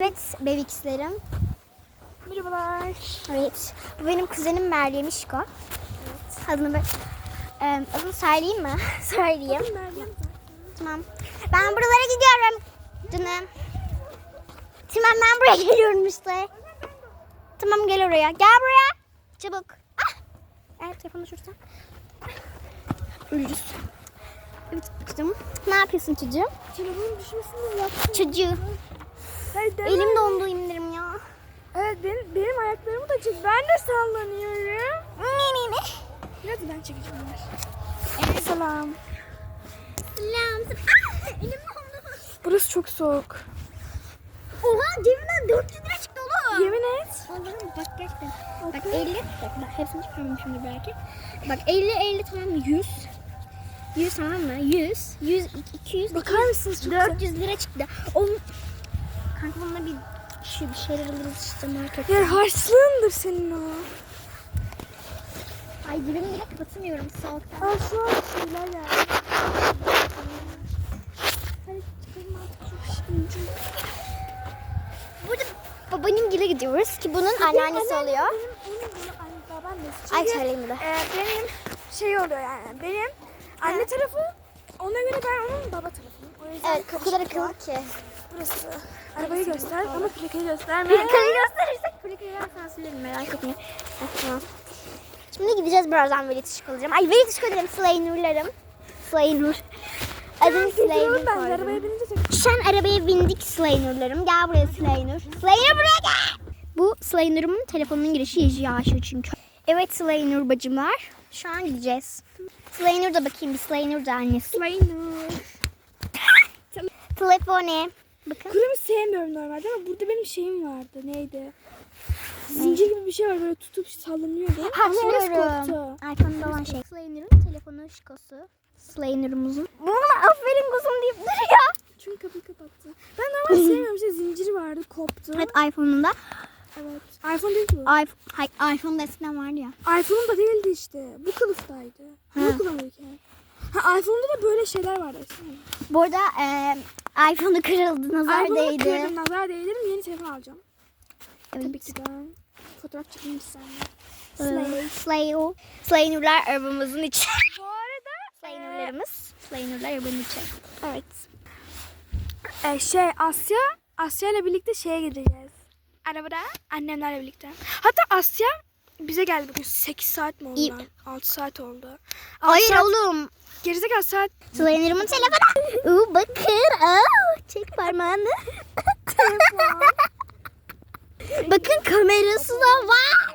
Evet bebeklerim. Merhabalar. Evet. Bu benim kuzenim Meryem İşko. Adını ben... Ee, adını söyleyeyim mi? söyleyeyim. Meryem. Tamam. Ben buralara gidiyorum. Canım. Tamam ben buraya geliyorum işte. Tamam gel oraya. Gel buraya. Çabuk. Ah. Evet telefonu şuradan. Ölürüz. Evet kızım. Ne yapıyorsun çocuğum? Telefonun düşmesini yaptım. Çocuğu. Hayır deme. Elim dondu indirim ya. Evet benim, benim ayaklarımı da çek. Ben de sallanıyorum. Ne ne ne. Biraz ben çekeceğim ver. Selam. Selam. Ah, elim dondu. Burası çok soğuk. Oha cebimden 400 lira çıktı oğlum. Yemin et. Allah'ım bak gerçekten. Bak 50. Bak, bak hepsini çıkarmam şimdi belki. Bak 50 50 tamam mı? 100. 100 tamam mı? 100. 100 200. Bakar mısınız çok güzel. 400 lira çıktı. Onun Kanka bununla bir şu bir şeyler alırız işte marketten. Ya harçlığındır senin o. Ay cebimi bile kapatamıyorum soğuktan. Aa şu an şeyler geldi. Hadi çıkalım artık çok şıkınca. Burada babaannemgile gidiyoruz ki bunun anneannesi oluyor. Benim, benim bunu anne babam. Ay söyleyeyim bir de. e, benim şey oluyor yani. Benim anne tarafı ona göre ben onun baba tarafıyım. O yüzden Evet o kadar karışık var. akıllı ki. Burası. Arabayı göster ama plakayı gösterme. Plakayı gösterirsek plakayı ben sansürlerim merak etmeyin. Evet, tamam. Şimdi gideceğiz birazdan Veli Tişko alacağım. Ay Veli Tişko dedim Slay Nurlarım. Slay Nur. Adını Slay Nur ben de arabaya binince tek... Şu an arabaya bindik Slay Nurlarım. Gel buraya Slay Nur. Slay Nur buraya gel. Bu Slay Nur'umun telefonunun girişi yaşı çünkü. Evet Slay Nur bacımlar. Şu an gideceğiz. Slay Nur da bakayım bir Slay Nur da annesi. Maynur. Telefonu. Bakın. Kurumu sevmiyorum normalde ama burada benim şeyim vardı. Neydi? Zincir gibi bir şey var böyle tutup sallanıyordu. Hatırlıyorum. iPhone'da olan şey. Slayner'ın telefonu şikosu. Slayner'ımızın. Buna aferin kuzum deyip duruyor. Çünkü kapıyı kapattı. Ben normal sevmiyorum işte zinciri vardı koptu. Evet iPhone'un da. Evet. iPhone değil bu. iPhone, hayır, iPhone'da eskiden vardı ya. iPhone'un da değildi işte. Bu kılıftaydı. Ne kullanırken? Ha iPhone'da da böyle şeyler vardı. aslında. Bu arada e, iPhone'u kırıldı, nazar iPhone'u değdi. kırdım, nazar değdirim. Yeni telefon alacağım. Evet. Tabii ki de. Fotoğraf çekeyim seninle. Slay. Slay. Slay o. Slaynurlar arabamızın içi. Bu arada Slaynurlarımız. Slaynurlar arabanın içi. Evet. Ee, şey Asya, Asya ile birlikte şeye gideceğiz. Arabada annemlerle birlikte. Hatta Asya bize geldi bugün 8 saat mi oldu? İyi. lan? 6 saat oldu. Altı Hayır saat, oğlum. Gerizekalı saat. Slaynur'ımın telefonu. Uuu bakın. Aa, çek parmağını. bakın kamerası da var.